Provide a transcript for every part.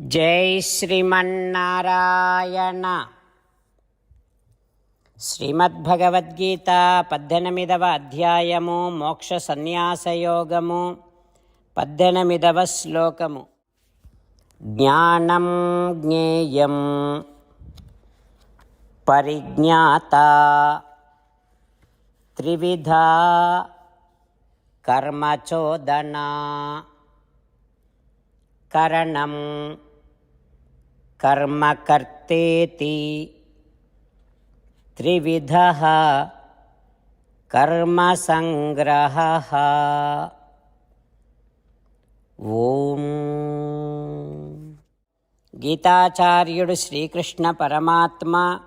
జై శ్రీమన్నారాయణ. శ్రీమద్భగవద్గీత పద్దెనిమిదవ అధ్యాయము మోక్ష సన్యాసయోగము పద్దెనిమిదవ శ్లోకము. జ్ఞానం జ్ఞేయం పరిజ్ఞాత త్రివిధ కర్మచోదనా. కరణం కర్మకర్తేతి త్రివిధ కర్మసంగ్రహ ఓం గీతాచార్యుడు శ్రీకృష్ణ పరమాత్మ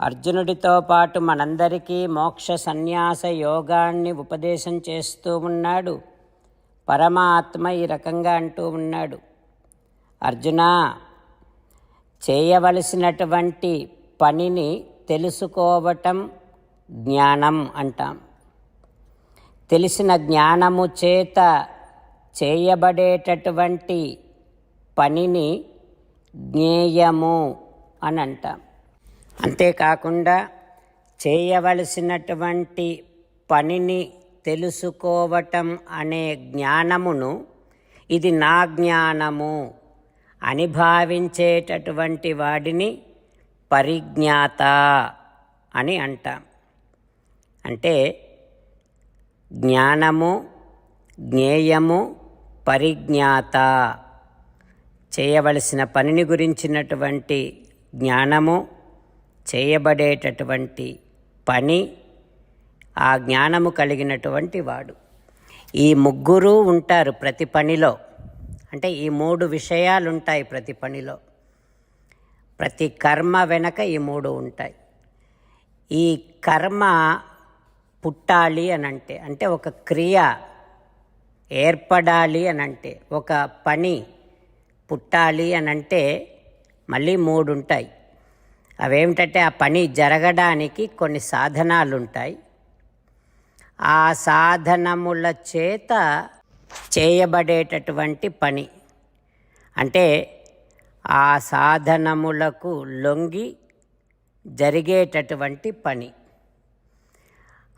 అర్జునుడితో పాటు మనందరికీ మోక్ష సన్యాస యోగాన్ని ఉపదేశం చేస్తూ ఉన్నాడు. పరమాత్మ ఈ రకంగా అంటూ ఉన్నాడు. అర్జున చేయవలసినటువంటి పనిని తెలుసుకోవటం జ్ఞానం అంటాం. తెలిసిన జ్ఞానము చేత చేయబడేటటువంటి పనిని జ్ఞేయము అని అంటాం. అంతేకాకుండా చేయవలసినటువంటి పనిని తెలుసుకోవటం అనే జ్ఞానమును ఇది నా జ్ఞానము అని భావించేటటువంటి వాడిని పరిజ్ఞాత అని అంటాం. అంటే జ్ఞానము జ్ఞేయము పరిజ్ఞాత చేయవలసిన పనిని గురించినటువంటి జ్ఞానము చేయబడేటటువంటి పని ఆ జ్ఞానము కలిగినటువంటి వాడు. ఈ ముగ్గురు ఉంటారు ప్రతి పనిలో. అంటే ఈ మూడు విషయాలు ఉంటాయి ప్రతి పనిలో. ప్రతి కర్మ వెనక ఈ మూడు ఉంటాయి. ఈ కర్మ పుట్టాలి అని అంటే అంటే ఒక క్రియ ఏర్పడాలి అని అంటే ఒక పని పుట్టాలి అని అంటే మళ్ళీ మూడు ఉంటాయి అవేమిటంటే ఆ పని జరగడానికి కొన్ని సాధనాలు ఉంటాయి ఆ సాధనముల చేత చేయబడేటటువంటి పని. అంటే ఆ సాధనములకు లొంగి జరిగేటటువంటి పని.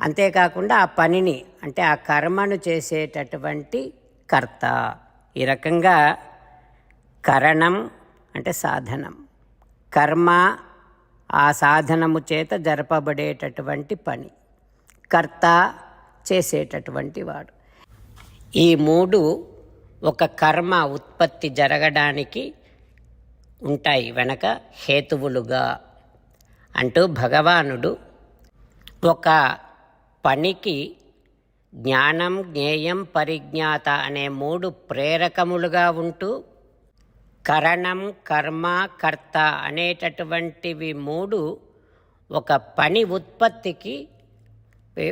అంతేకాకుండా ఆ పనిని అంటే ఆ కర్మను చేసేటటువంటి కర్త. ఈ రకంగా కరణం అంటే సాధనం. కర్మ ఆ సాధనము చేత జరపబడేటటువంటి పని. కర్త చేసేటటువంటి వాడు. ఈ మూడు ఒక కర్మ ఉత్పత్తి జరగడానికి ఉంటాయి వెనక హేతువులుగా అంటూ భగవానుడు ఒక పనికి జ్ఞానం జ్ఞేయం పరిజ్ఞాత అనే మూడు ప్రేరకములుగా ఉంటూ కరణం కర్మ కర్త అనేటటువంటివి మూడు ఒక పని ఉత్పత్తికి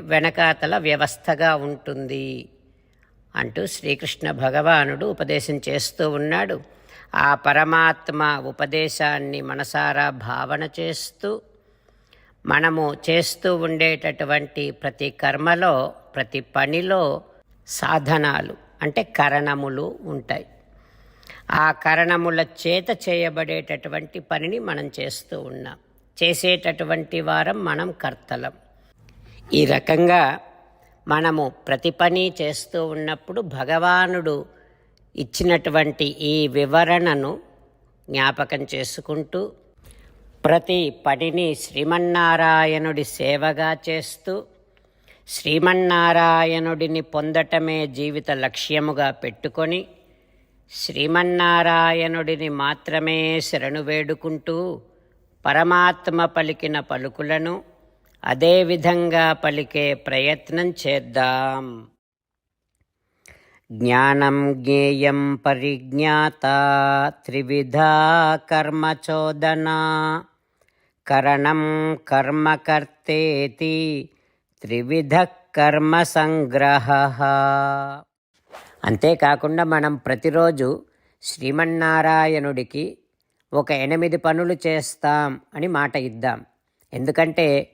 వెనకాతల వ్యవస్థగా ఉంటుంది. అంటూ శ్రీకృష్ణ భగవానుడు ఉపదేశం చేస్తూ ఉన్నాడు. ఆ పరమాత్మ ఉపదేశాన్ని మనసారా భావన చేస్తూ మనము చేస్తూ ఉండేటటువంటి ప్రతి కర్మలో ప్రతి పనిలో సాధనాలు అంటే కరణములు ఉంటాయి. ఆ కరణముల చేత చేయబడేటటువంటి పనిని మనం చేస్తూ ఉన్నాం. చేసేటటువంటి వారం మనం కర్తలం. ఈ రకంగా మనము ప్రతి పని చేస్తూ ఉన్నప్పుడు భగవానుడు ఇచ్చినటువంటి ఈ వివరణను జ్ఞాపకం చేసుకుంటూ ప్రతి పనిని శ్రీమన్నారాయణుడి సేవగా చేస్తూ శ్రీమన్నారాయణుడిని పొందటమే జీవిత లక్ష్యముగా పెట్టుకొని శ్రీమన్నారాయణుడిని మాత్రమే శరణు వేడుకుంటూ పరమాత్మ పలికిన పలుకులను అదేవిధంగా పలికే ప్రయత్నం చేద్దాం. జ్ఞానం జ్ఞేయం పరిజ్ఞాత త్రివిధా కర్మచోదనా కరణం కర్మకర్తేతి త్రివిధ కర్మ సంగ్రహ అంతేకాకుండా మనం ప్రతిరోజు శ్రీమన్నారాయణుడికి ఒక ఎనిమిది పనులు చేస్తాం అని మాట ఇద్దాం. ఎందుకంటే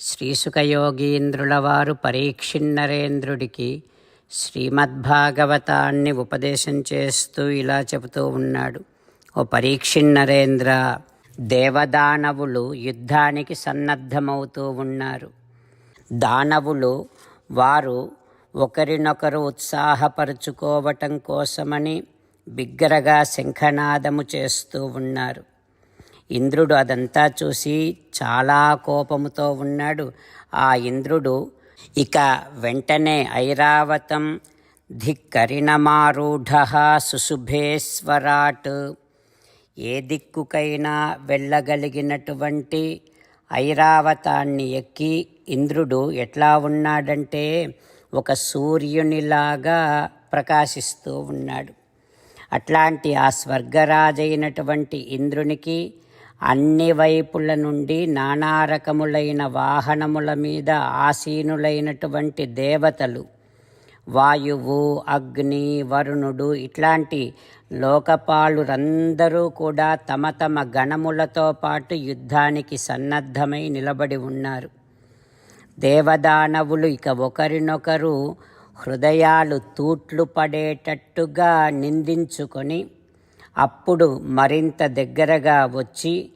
శ్రీసుఖయోగీంద్రుల వారు పరీక్షిన్నరేంద్రుడికి శ్రీమద్భాగవతాన్ని ఉపదేశం చేస్తూ ఇలా చెబుతూ ఉన్నాడు. ఓ పరీక్షిన్నరేంద్ర దేవదానవులు యుద్ధానికి సన్నద్ధమవుతూ ఉన్నారు. దానవులు వారు ఒకరినొకరు ఉత్సాహపరుచుకోవటం కోసమని బిగ్గరగా శంఖనాదము చేస్తూ ఉన్నారు. ఇంద్రుడు అదంతా చూసి చాలా కోపముతో ఉన్నాడు. ఆ ఇంద్రుడు ఇక వెంటనే ఐరావతం ధిక్కరిణమారూఢ సుశుభేశ్వరాట్ ఏ దిక్కుకైనా వెళ్ళగలిగినటువంటి ఐరావతాన్ని ఎక్కి ఇంద్రుడు ఎట్లా ఉన్నాడంటే ఒక సూర్యునిలాగా ప్రకాశిస్తూ ఉన్నాడు. అట్లాంటి ఆ స్వర్గరాజైనటువంటి ఇంద్రునికి అన్ని వైపుల నుండి నానా రకములైన వాహనముల మీద ఆసీనులైనటువంటి దేవతలు. వాయువు అగ్ని వరుణుడు ఇట్లాంటి లోకపాలురందరూ కూడా తమ తమ గణములతో పాటు యుద్ధానికి సన్నద్ధమై నిలబడి ఉన్నారు. దేవదానవులు ఇక ఒకరినొకరు హృదయాలు తూట్లు పడేటట్టుగా నిందించుకొని అప్పుడు మరింత దగ్గరగా వచ్చి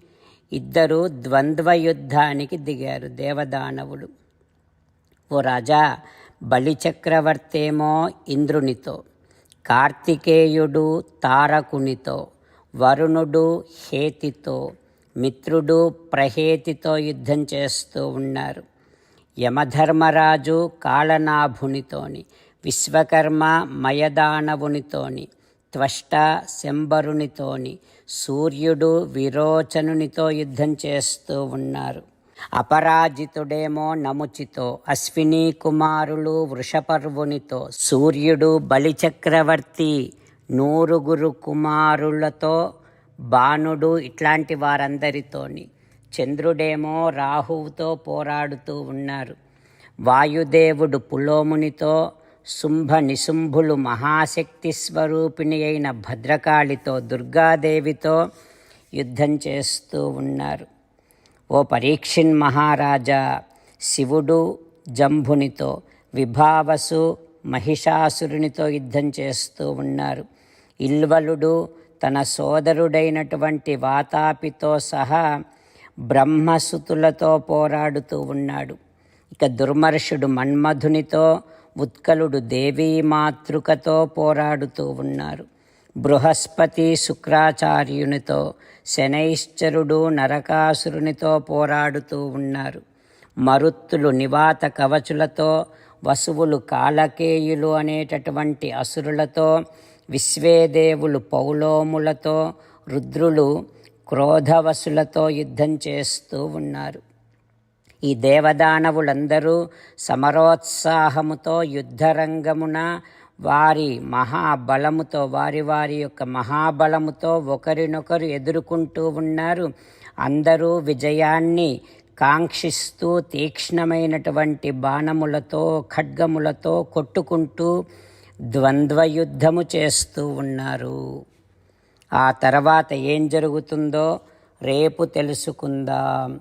ఇద్దరు ద్వంద్వ యుద్ధానికి దిగారు దేవదానవుడు ఓ రాజా బలిచక్రవర్తేమో ఇంద్రునితో కార్తికేయుడు తారకునితో వరుణుడు హేతితో మిత్రుడు ప్రహేతితో యుద్ధం చేస్తూ ఉన్నారు. యమధర్మరాజు కాళనాభునితోని విశ్వకర్మ మయదానవునితోని త్వష్ట శంబరునితోని సూర్యుడు విరోచనునితో యుద్ధం చేస్తూ ఉన్నారు. అపరాజితుడేమో నముచితో అశ్విని కుమారులు వృషపర్వునితో సూర్యుడు బలిచక్రవర్తి నూరుగురు కుమారులతో బాణుడు ఇట్లాంటి వారందరితోని చంద్రుడేమో రాహువుతో పోరాడుతూ ఉన్నారు. వాయుదేవుడు పులోమునితో శుంభ నిశుంభులు మహాశక్తి స్వరూపిణి అయిన భద్రకాళితో దుర్గాదేవితో యుద్ధం చేస్తూ ఉన్నారు. ఓ పరీక్షిన్ మహారాజా శివుడు జంభునితో విభావసు మహిషాసురునితో యుద్ధం చేస్తూ ఉన్నారు. ఇల్వలుడు తన సోదరుడైనటువంటి వాతాపితో సహా బ్రహ్మసుతులతో పోరాడుతూ ఉన్నాడు. ఇక దుర్మర్షుడు మన్మధునితో ఉత్కలుడు దేవీమాతృకతో పోరాడుతూ ఉన్నారు. బృహస్పతి శుక్రాచార్యునితో శనైశ్చరుడు నరకాసురునితో పోరాడుతూ ఉన్నారు. మరుత్తులు నివాత కవచులతో వసువులు కాలకేయులు అనేటటువంటి అసురులతో విశ్వేదేవులు పౌలోములతో రుద్రులు క్రోధవసులతో యుద్ధం చేస్తూ ఉన్నారు. ఈ దేవదానవులందరూ సమరోత్సాహముతో యుద్ధరంగమున వారి మహాబలముతో వారి వారి యొక్క మహాబలముతో ఒకరినొకరు ఎదుర్కొంటూ ఉన్నారు. అందరూ విజయాన్ని కాంక్షిస్తూ తీక్ష్ణమైనటువంటి బాణములతో ఖడ్గములతో కొట్టుకుంటూ ద్వంద్వయుద్ధము చేస్తూ ఉన్నారు. ఆ తర్వాత ఏం జరుగుతుందో రేపు తెలుసుకుందాం.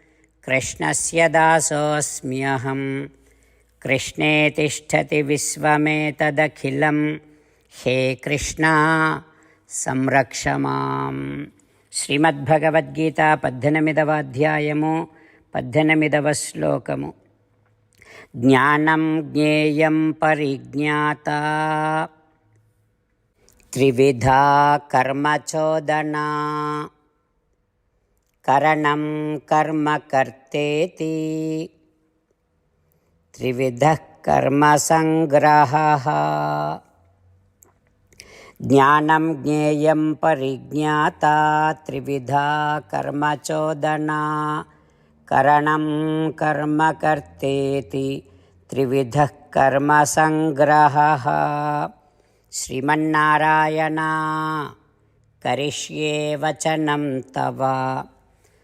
कृष्णस्य दासोऽस्म्यहं कृष्णे तिष्ठति विश्वमेतदखिलं। हे कृष्णा, संरक्ष माँ श्रीमद्भगवद्गीता पद्धनमिदवाध्यायमु पद्धनमिदवश्लोकमु ज्ञानं ज्ञेयं परिज्ञाता। त्रिविधा कर्मचोदना। करणं कर्म कर्तेति। त्रिविधः कर्मसङ्ग्रहः। ज्ञानं ज्ञेयं परिज्ञाता त्रिविधा कर्मचोदना। करणं कर्म कर्तेति त्रिविधः कर्मसङ्ग्रहः। श्रीमन्नारायणा करिष्ये वचनं तव।